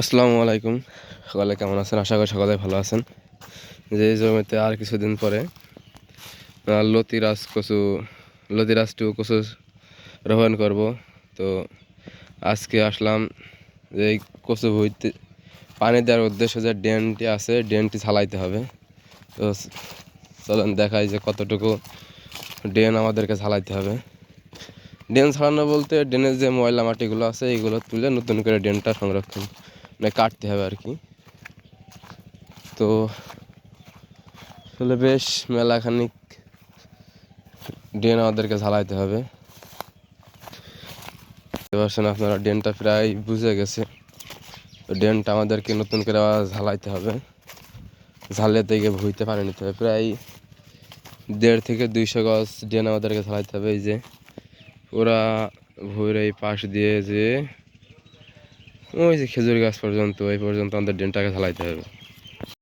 আসসালামু আলাইকুম। সকালে কেমন আছেন? আশা করি সকালে ভালো আছেন। যে জমিতে আর কিছুদিন পরে লতিরাজ কচু, লতিরাজ টু কচু রোপণ করব। তো আজকে আসলাম যে কচু ভুইতে পানি দেওয়ার উদ্দেশ্য যে ড্রেনটি আছে ড্রেনটি চালাইতে হবে। তো চলেন দেখাই যে কতটুকু ড্রেন আমাদেরকে চালাইতে হবে। ড্রেন ছাড়ানো বলতে ড্রেনের যে ময়লা মাটিগুলো আছে এইগুলো তুলে নতুন করে ড্রেনটা সংরক্ষণ মানে কাটতে হবে আর কি। তো আসলে বেশ মেলাখানিক ড্রেন আমাদেরকে ঝালাইতে হবে। পারছেন আপনারা, ড্রেনটা প্রায় বুঝে গেছে। ড্রেনটা আমাদেরকে নতুন করে ঝালাইতে হবে। ঝালিয়ে থেকে ভুইতে পানি নিতে হবে। প্রায় দেড় থেকে দুইশো গজ ড্রেন আমাদেরকে ঝালাইতে হবে। এই যে ওরা ভুঁইয়ের এই পাশ দিয়ে যে ওই যে খেজুর গাছ পর্যন্ত এই পর্যন্ত আমাদের ড্রেনটাকে ঢালাইতে হবে।